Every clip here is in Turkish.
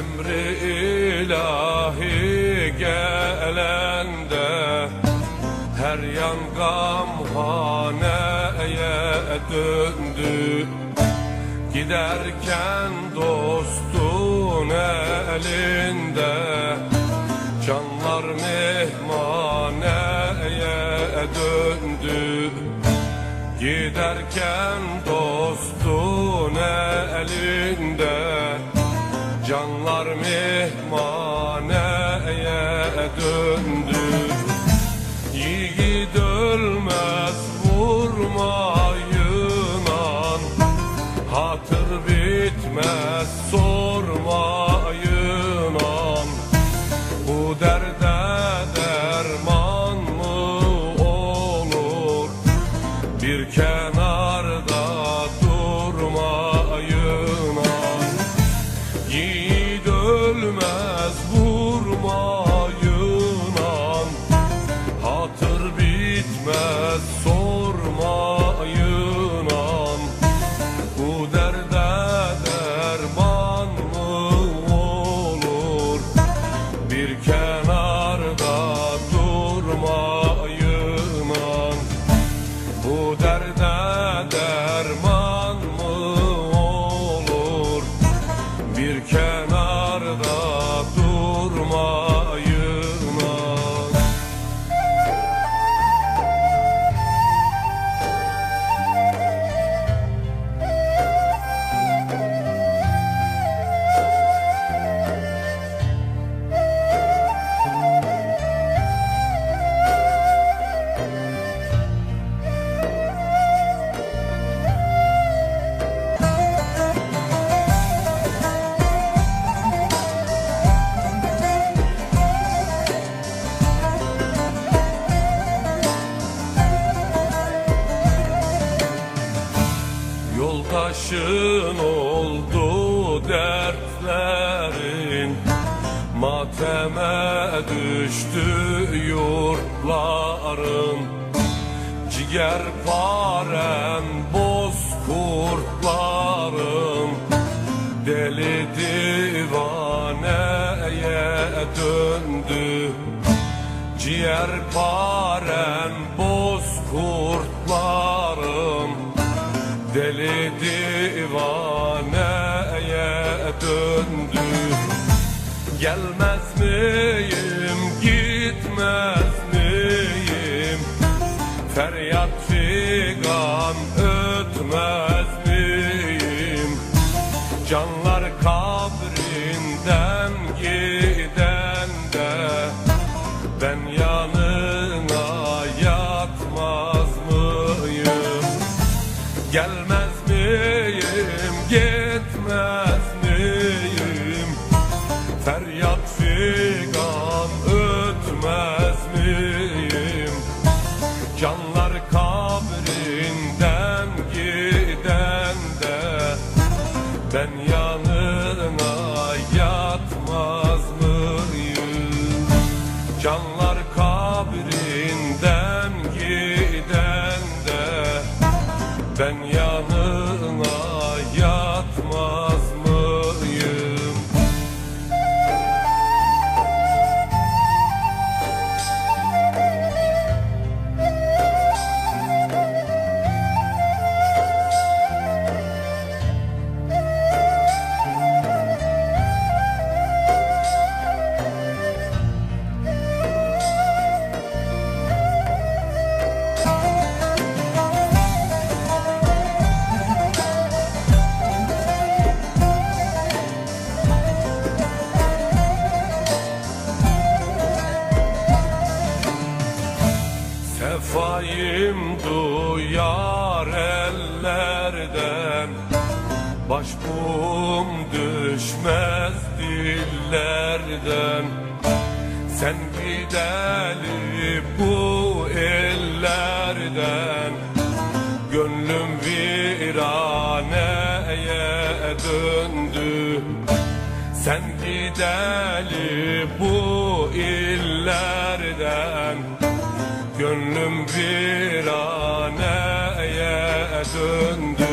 Emri ilahi gelende Her yan gamhaneye döndü. Giderken dostun elinde Canlar mehmaneye döndü. Giderken dostun elinde Canlar mehmaneye Yoldaşın oldu dertlerin. Mateme düştü yurtların. Ciğer parem boz kurtlarım. Deli divaneye döndü. Ciğer parem Deli divaneye döndü Gelmez miyim gitmez miyim? Feryat figan ötmez miyim? Canlar kabrinden bakma. Sefayim duyar ellerden. Başbuğum düşmez dillerden. Sen gideli bu ellerden. Gönlüm viraneye döndü. Sen gideli bu illerden. Gönlüm döndü.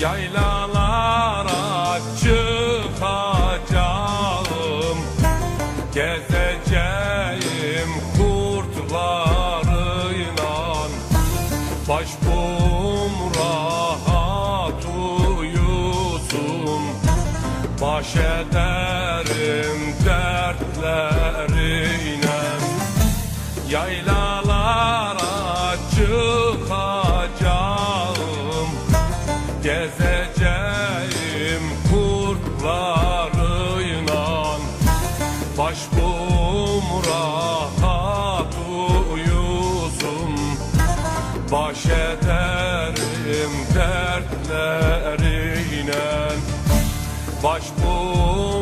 Yaylalara çıkacağım Gezeceğim kurtlarıyla. Başbum rahat uyusun. Baş ederim dertleriyle. Yaylalara rahat uyusun Baş ederim dertleriyle. Başbum